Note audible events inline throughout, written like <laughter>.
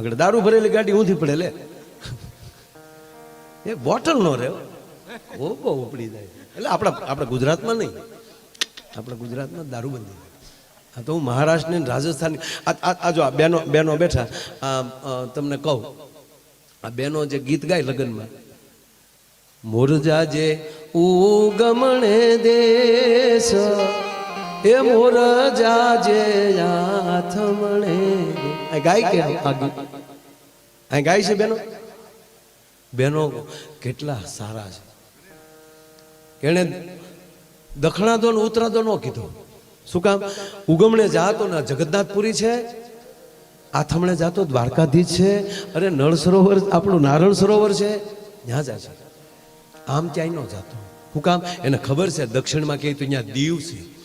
આગળ દારૂ ભરેલી ગાડી ઊંધી પડે લે. એ બોટલ નો રહે ઓ, બહુ ઉપડી જાય. એટલે આપણા આપણા ગુજરાતમાં નહીં. આપણા ગુજરાતમાં દારૂબંધી આ તો હું મહારાષ્ટ્ર ને રાજસ્થાન આ જો આ બેનો બેનો બેઠા આ તમને કહું, આ બેનો જે ગીત ગાય લગ્નમાં, મોરજા જે ઉગમણે દેશ, એ મોરજા જે આથમણે દે. આ ગાય કે આ ગીત ગાય છે બેનો બેનો કેટલા સારા છે. એણે દખણાદો ને ઉતરાદો નો કીધો. શું કામ? ઉગમણે જાતો ને જગન્નાથપુરી છે, આથમણે જાતો દ્વારકાધીશ છે, અરે નળ સરોવર, આપણું નારણ સરોવર છે ત્યાં જાય છે. આમ ક્યાંય ન જાતો. શું કામ? એને ખબર છે, દક્ષિણમાં ક્યાંય તો અહીંયા દીવ છે.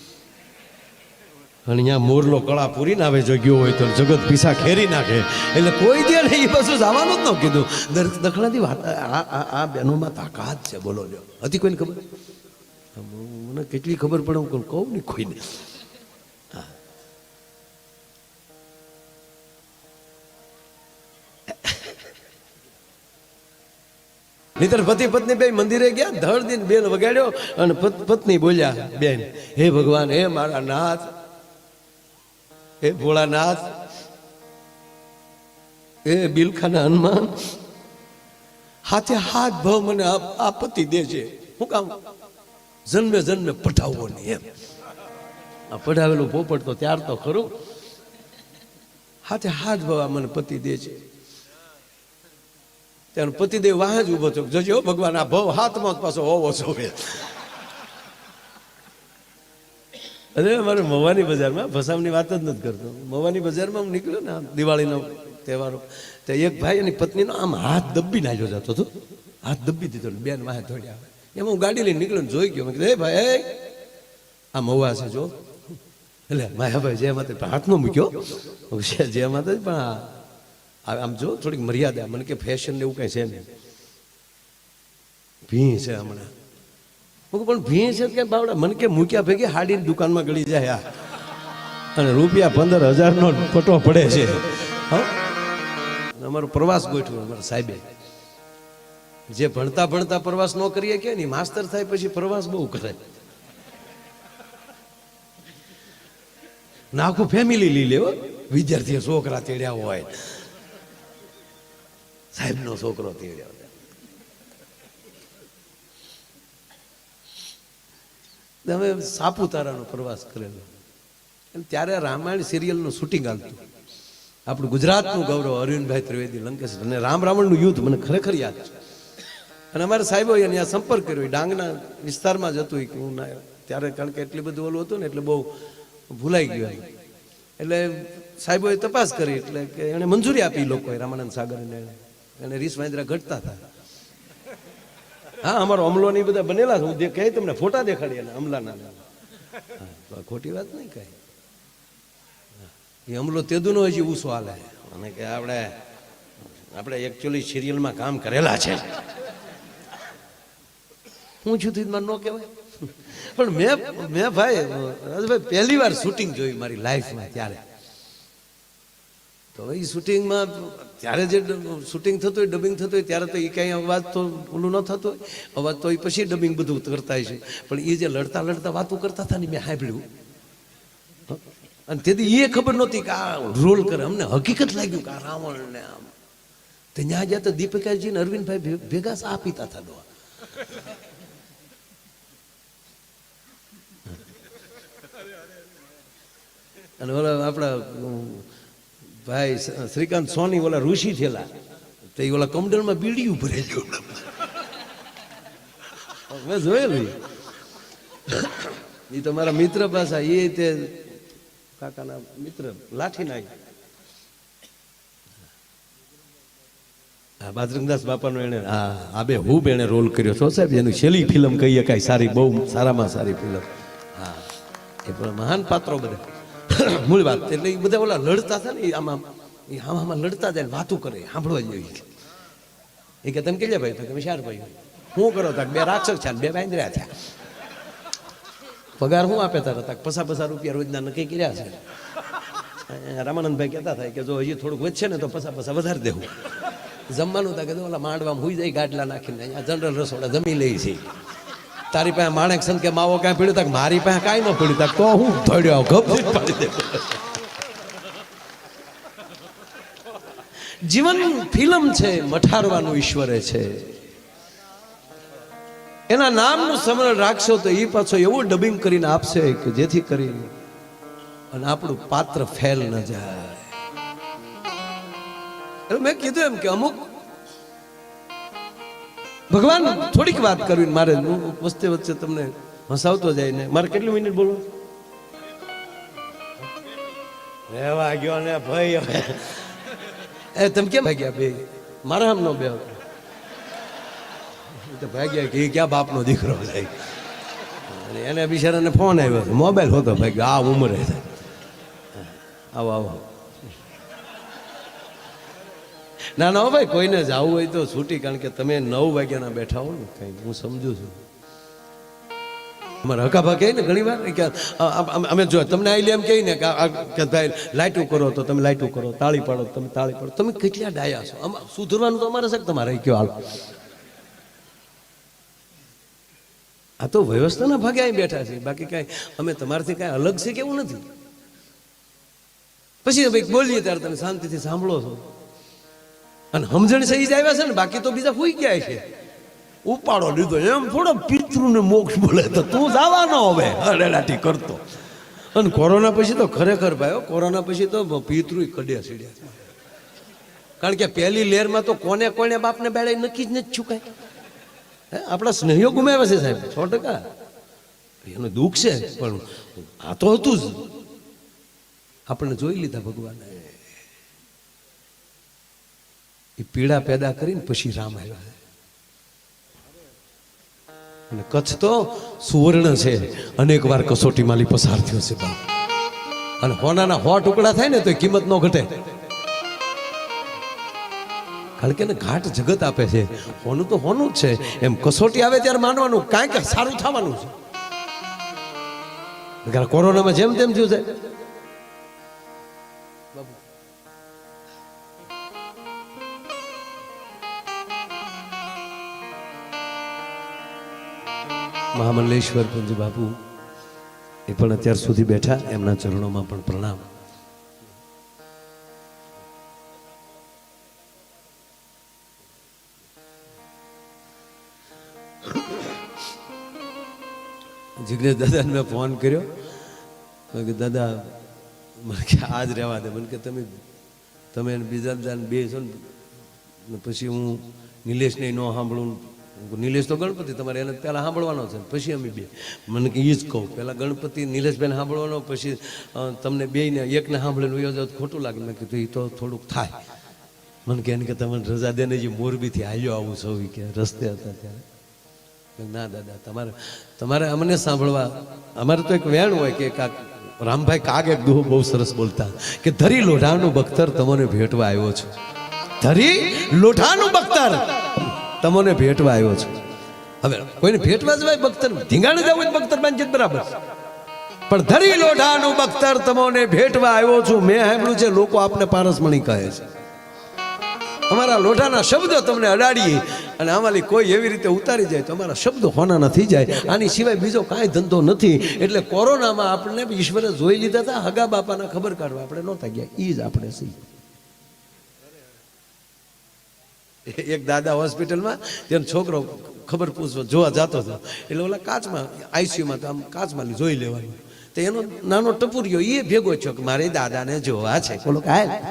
અને અહીંયા મોરલો કળા પૂરી આવે જો હોય તો જગત પીસા ખેરી નાખે. એટલે કોઈ દે નહીં, એ બધું જવાનું જ ન કીધું. દર- વાત, આ બહેનોમાં તાકાત છે, બોલો જો. હતી કોઈને ખબર? મને કેટલી ખબર પડે, હું કહું ને કોઈને. નહીતર પતિ પત્ની બે મંદિરે ગયા, ધડ દિન બેન વગાડ્યો અને પત્ની બોલ્યા, બેન, હે ભગવાન, હે મારા નાથ હે ભોળાનાથ હે બિલખાના હનુમાન, હાથે હાથ ભાવ મને આ- આ પતિ દે છે. હું કામ જન્મે જન્મે પઠાવવો નહીં એમ. આ પઢાવેલું પોપટ તો ત્યાર તો ખરું. હાથે હાથ ભાવ મને પતિ દે છે. ત્યારે પતિદેવ વાહ જ ઊભો થયો. જજો ભગવાન, આ ભવ હાથમાં પાછો હોવો જોવે અરે અમારે મવાની બજારમાં ભસામની વાત જ નથી કરતો. મવાની બજારમાં હું નીકળ્યો ને દિવાળીનો તહેવારો, તો એક ભાઈ એની પત્નીનો આમ હાથ દબ્બી નાખ્યો જતો હતો. હાથ દબ્બી દીધો ને બેન વાહે દોડ્યા એમાં હું ગાડી લઈને નીકળ્યો ને જોઈ ગયો. મેં કીધું હે ભાઈ આ મવા છે જો. એટલે માયાભાઈ જય માતા પણ હાથ મૂક્યો. જય માતા પણ આમ જો થોડીક મર્યાદા. મને કે ફેશન એવું કઈ છે નહીં. ભી છે હમણાં. પણ ભી છે કે બાવડા. મને કે મૂક્યા ભેગી હાડીની દુકાનમાં ગળી જાય આ. અને રૂપિયા પંદર હજારનો પટો પડે છે. અમારો પ્રવાસ ગોઠવ્યો અમારા સાહેબે. જે ભણતા ભણતા પ્રવાસ ન કરીએ કે નહીં માસ્તર થાય પછી પ્રવાસ બહુ કરે ના આખું ફેમિલી લઈ લેવો વિદ્યાર્થીઓ છોકરા તેડ્યા હોય. સાહેબનો છોકરો તેડ્યો હોય. અમે સાપુતારાનો પ્રવાસ કરેલો. અને ત્યારે રામાયણ સિરિયલનું શૂટિંગ આવતું આપણું ગુજરાતનું ગૌરવ અરવિંદભાઈ ત્રિવેદી, લંકેશ અને રામ રાવણનું યુદ્ધ મને ખરેખર યાદ છે. અને અમારે સાહેબો એને આ સંપર્ક કર્યો. એ ડાંગના વિસ્તારમાં જ હતું. કે હું ત્યારે કારણ કે એટલી બધું ઓલું હતું ને, એટલે બહુ ભૂલાઈ ગયું. એટલે સાહેબોએ તપાસ કરી, એટલે કે એણે મંજૂરી આપી લોકોએ રામાનંદ સાગર એને એને રીસ વાંદરા ઘટતા હતા. હા, અમારો અમલો ને બધા બનેલા હું કહે તમને, ફોટા દેખાડી એના અમલાના. ખોટી વાત નહીં કહે. એ અમલો તેદુનો હજી ઉસો હાલે. અને કે આપણે આપણે એકચ્યુઅલી સિરિયલમાં કામ કરેલા છે. હું છું મને ન કહેવાય. પણ મેં મેં ભાઈ, રાજભાઈ, પહેલી વાર શૂટિંગ જોયું મારી લાઈફમાં ત્યારે. તો એ શૂટિંગમાં ત્યારે જે શૂટિંગ થતું હોય ડબિંગ થતું હોય, ત્યારે તો એ કાંઈ અવાજ તો ઓલું ન થતો હોય. અવાજ તો એ પછી ડબિંગ બધું કરતા હોય છે. પણ એ જે લડતા લડતા વાતો કરતા હતા ને મેં સાંભળ્યું. અને તેથી એ ખબર નહોતી કે આ રોલ કરે. અમને હકીકત લાગ્યું કે આ રાવણ ને આમ. તો ત્યાં જ્યાં તો દીપિકાજી ને અરવિંદભાઈ ભેગા સા પીતા હતા ડોહા. અને ઓલા આપણા ભાઈ શ્રીકાંત સોની ઓલા ઋષિ થયેલા. તો એ ઓલા કમડલમાં બીડીયું ભરેલું મેં જોયેલું એ તો મારા મિત્ર પાસે એ તે કાકાના મિત્ર, લાઠી નાખી. હા બાજરંગદાસ બાપાનો એને હા, આ બે હું એને રોલ કર્યો. છો સાહેબ, એની છેલ્લી ફિલ્મ કહીએ કાંઈ સારી, બહુ સારામાં સારી ફિલ્મ. હા, એ પણ મહાન પાત્રો બધા. <coughs> મૂળ વાત. એટલે એ બધા ઓલા લડતા હતા ને આમાં એ આમાં આમાં લડતા જાય વાતું કરે, સાંભળવા જેવી એ કે, તમે કેટલા ભાઈ તમે ચાર ભાઈ હું કરો તા બે રાક્ષસ છે બે બાંધર્યા થયા પગાર હું આપે તારા તા પસા પસા રૂપિયા રોજના નક્કી કર્યા છે. રામાનંદભાઈ કહેતા થાય કે, જો હજી થોડુંક વધશે ને, તો પસા પસા વધારે દેવું જમવાનું તા કે ઓલા માંડવામાં હુઈ જાય, ગાડલા નાખીને, અહીંયા જનરલ રસોડા જમી લઈ છે. તારી પાસે માણેક સંત કે માવો કાંઈ પીડ્યું તક? મારી પાસે કાંઈ ન પીડ્યું તક. તો હું ધડ્યો ગભરી પાડી દે જીવન ફિલ્મ છે, મઠારવાનું ઈશ્વરે છે. એના નામનું સ્મરણ રાખશો તો એ પાછો એવું ડબિંગ કરીને આપશે કે જેથી કરીને અને આપણું પાત્ર ફેલ ન જાય. મેં કીધું એમ કે અમુક ભગવાન, થોડીક વાત કરવી મારે વચ્ચે વચ્ચે તમને હસાવતો જાય ને, મારે કેટલી મિનિટ બોલો રહેવા ગયો ને ભાઈ હવે. એ, તમે કેમ ભાગ્યા ભાઈ મારા આમ નો બે તો ભાગ્યા કે ક્યાં બાપનો દીકરો થાય અને એને બિચારાને ફોન આવ્યો. મોબાઈલ હોતો ભાઈ આ ઉંમરે આવો આવો. ના ના, ભાઈ, કોઈને જવું હોય તો છૂટી, કારણ કે તમે નવ વાગ્યાના બેઠા હો ને, કઈ હું સમજુ છું. અમારે હકાભા કહે ને ઘણી વાર, કે અમે જો તમને આઈ એમ કહીએ ને કે ભાઈ લાઇટું કરો તો તમે લાઇટું કરો, તાળી પાડો તમે તાળી પાડો. તમે કેટલા ડાયા છો? સુધરવાનું તો અમારે છે તમારે કયો હાલ? આ તો વ્યવસ્થાના ભાગે અહીં બેઠા છે. બાકી કાંઈ અમે તમારાથી કાંઈ અલગ છે કેવું નથી? પછી ભાઈ બોલીએ ત્યારે તમે શાંતિથી સાંભળો છો. અને સમજણ સહી જ આવ્યા છે ને બાકી તો બીજા ફૂઈ ગયા છે. ઉપાડો લીધો એમ થોડો પિતૃને મોક્ષ બોલે તો તું જવાનો હવે. અડેડાટી કરતો. અને કોરોના પછી તો ખરેખર ભાઈ હો, કોરોના પછી તો પિતૃ કડ્યા સીડ્યા કારણ કે પહેલી લહેરમાં તો કોને કોને બાપને બેડે નક્કી જ નથી ચૂકાય હે આપણા સ્નેહીઓ ગુમાવ્યા છે સાહેબ સો ટકા. એનું દુઃખ છે પણ આ તો હતું જ. આપણે જોઈ લીધા ભગવાને. એ પીડા પેદા કરીને પછી રામ આવ્યા અને કચ્છ તો સુવર્ણ છે. અનેક વાર માલી પસાર થયો છે અને હોનાના હો ટુકડા થાય ને તો કિંમત નો ઘટે. કારણ કે ઘાટ જગત આપે છે. હોનું તો હોનું જ છે. એમ કસોટી આવે ત્યારે માનવાનું કાંઈક સારું થવાનું છે. કોરોનામાં જેમ તેમ થયું છે. મહામલ્લેશ્વર પૂંજ બાપુ એ પણ અત્યાર સુધી બેઠા, એમના ચરણોમાં પણ પ્રણામ. જિગ્નેશ દાદાને મેં ફોન કર્યો. કે દાદા, મને કે આજ રહેવા દે. મને કે, તમે તમે બીજા બધા બે છો ને પછી હું નિલેશને ન સાંભળું નિલેશ તો ગણપતિ, તમારે એને પહેલાં સાંભળવાનો છે. પછી અમે બે. મને કે એ જ કહું, પહેલાં ગણપતિ, નિલેશબેન સાંભળવાનો, પછી તમને બેયને એકને સાંભળીને વયો ખોટું લાગે. મેં કીધું એ તો થોડુંક થાય. મને કે એને કે તમે રજા દેને જે મોરબીથી હાલ્યો આવું સૌ કે રસ્તે હતા ત્યારે. ના દાદા, તમારે તમારે અમને સાંભળવા, અમારે તો એક વેણ હોય કે કાક, રામભાઈ કાગ એક દુહો બહુ સરસ બોલતા, કે ધરી લોઢાનું બખ્તર તમને ભેટવા આવ્યો છું. ધરી લોઢાનું બખ્તર! તમને ભેટવા આવ્યો છું. હવે કોઈને ભેટવા જવાય બખ્તર ધીંગાણે જવું હોય બખ્તર બરાબર. પણ ધરી લોઢાનું બખ્તર તમને ભેટવા આવ્યો છું. મેં સાંભળ્યું છે, લોકો આપને પારસમણી કહે છે. અમારા લોઢાના શબ્દો તમને અડાડીએ અને આમાંથી કોઈ એવી રીતે ઉતારી જાય તો અમારા શબ્દો હોનાના થઈ જાય. આની સિવાય બીજો કાંઈ ધંધો નથી. એટલે કોરોનામાં આપણને ઈશ્વરે જોઈ લીધા હતા, હગા બાપાના ખબર કાઢવા. આપણે નહોતા ગયા. એ જ આપણે સહી <laughs> એક દાદા હોસ્પિટલમાં તેનો છોકરો ખબર પૂછવો જોવા જતો હતો. એટલે ઓલા કાચમાં આઈસીયુમાં તો આમ કાચમાં જોઈ લેવાનું. તો એનો નાનો ટપુરિયો એ ભેગો છો કે મારે દાદાને જોવા છે. બોલો કાય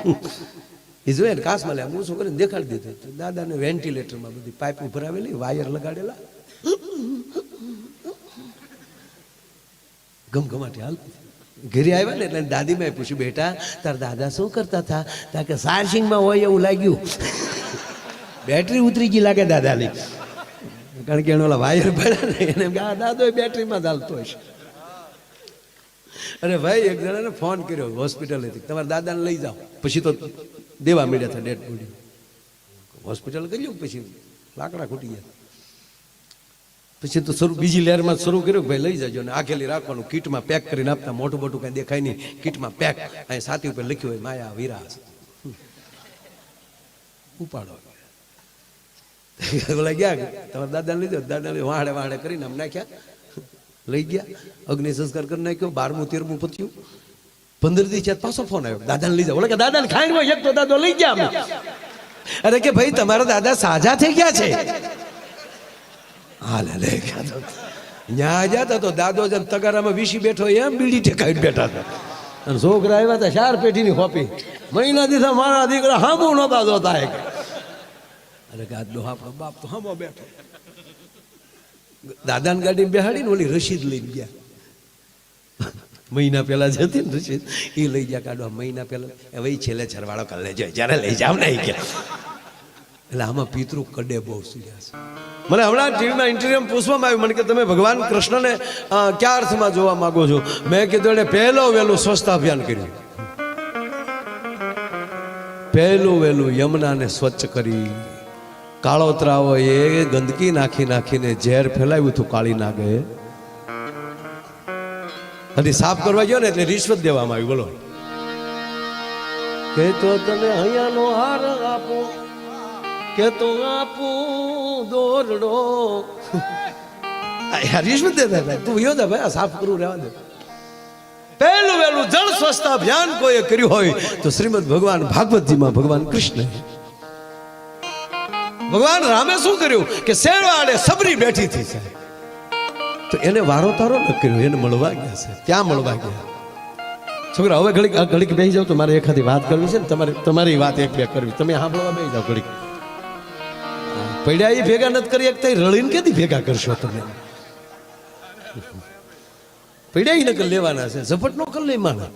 એ જોઈએ ને કાચમાં લે હું છોકરીને દેખાડી દીધું. તો દાદાને વેન્ટિલેટરમાં બધી પાઇપ ભરાવેલી વાયર લગાડેલા. <laughs> ગમગમાટી હાલ ઘરે આવ્યા ને એટલે દાદીમાં પૂછ્યું બેટા તાર દાદા શું કરતા હતા? તા કે સારસિંગમાં હોય એવું લાગ્યું. <laughs> બેટરી ઉતરી ગઈ લાગે દાદાની. કારણ કે એનો ઓલા વાયર પડ્યા ને એને આ દાદો બેટરીમાં ચાલતો હશે. અરે ભાઈ, એક જણાને ફોન કર્યો હોસ્પિટલેથી તમારા દાદાને લઈ જાઓ. પછી તો દેવા મળ્યા હતા ડેડ બોડી. હોસ્પિટલ કર્યું પછી લાકડા ખૂટી ગયા. પછી તો શરૂ, બીજી લહેરમાં શરૂ કર્યું ભાઈ લઈ જજો ને આખેલી રાખવાનું, કીટમાં પેક કરીને આપતા, મોટું મોટું કાંઈ દેખાય નહીં, કીટમાં પેક, અહીં સાથી ઉપર લખ્યું હોય, માયા વિરાસ. ઉપાડો. <laughs> ઓલા ગયા તમારા દાદા લીધો? દાદા લઈ વાહડે વાહડે કરીને આમ નાખ્યા. લઈ ગયા. અગ્નિ સંસ્કાર કરી નાખ્યો. બારમું, તેરમું પત્યું. પંદર દિવસ પાછો ફોન આવ્યો. દાદાને લીધો. બોલે કે, દાદાને ખાઈને હોય એક તો દાદો લઈ ગયા અરે કે, ભાઈ, તમારા દાદા સાજા થઈ ગયા છે. હાલે, લે, ગયા તો. ન્યા જતા તો દાદો જેમ તગારામાં વીસી બેઠો એમ બીડી ઠેકાઈને બેઠા હતા. અને છોકરા આવ્યા હતા ચાર પેઢીની હોપી. મહિના દીધા મારા દીકરા હામું નહોતા જોતા એક અરે આ આજનો આપણો બાપ તો હામો બેઠો. દાદાની ગાડી બેહાડીને ઓલી રસીદ લઈને ગયા. મહિના પહેલા જતી ને રસીદ એ લઈ ગયા કાઢવા મહિના પહેલા, હવે છેલ્લે છરવાળો કરી જાય. જ્યારે લઈ જાવ ને એટલે આમાં પિતૃ કડે બહુ સુર્યા છે મને હમણાં ટીવીમાં ઇન્ટરવ્યુમાં પૂછવામાં આવ્યું. મને કે તમે ભગવાન કૃષ્ણને કયા અર્થમાં જોવા માગો છો? મેં કીધું એને પહેલો વહેલું સ્વચ્છતા અભિયાન કર્યું. પહેલું વહેલું યમુનાને સ્વચ્છ કરી. કાળોતરાઓએ ગંદકી નાખી નાખીને ઝેર ફેલાવ્યું હતું કાળી નાગે. અને સાફ કરવા ગયો ને એટલે રિશ્વત દેવામાં આવી બોલો. કે તો તને અહીંયાનો હાર આપો કે તો આપું દોરડો. રિશ્વત દેતા તું યો દે ભાઈ સાફ કરવું રહેવા દે. પહેલું વહેલું જળ સ્વચ્છતા અભિયાન કોઈએ કર્યું હોય તો શ્રીમદ ભગવાન ભાગવતજીમાં ભગવાન કૃષ્ણ. ભગવાન રામે શું કર્યું? કે શેરવાડે સબરી બેઠી થઈ છે તો એને વારો તારો ન કર્યો, એને મળવા ગયા છે ત્યાં મળવા ગયા? છોકરા, હવે ઘડીક ઘડીક બેસી જાવ તો મારે એખાદી વાત કરવી છે ને, તમારે, તમારી વાત એક બે કરવી. તમે સાંભળવા બેસી જાવ ઘડીક. પડ્યા એ ભેગા નથી કરી એકતા રળીને કેથી ભેગા કરશો તમે? પડ્યા નકલ લેવાના છે. ઝપટ નો કર લે માના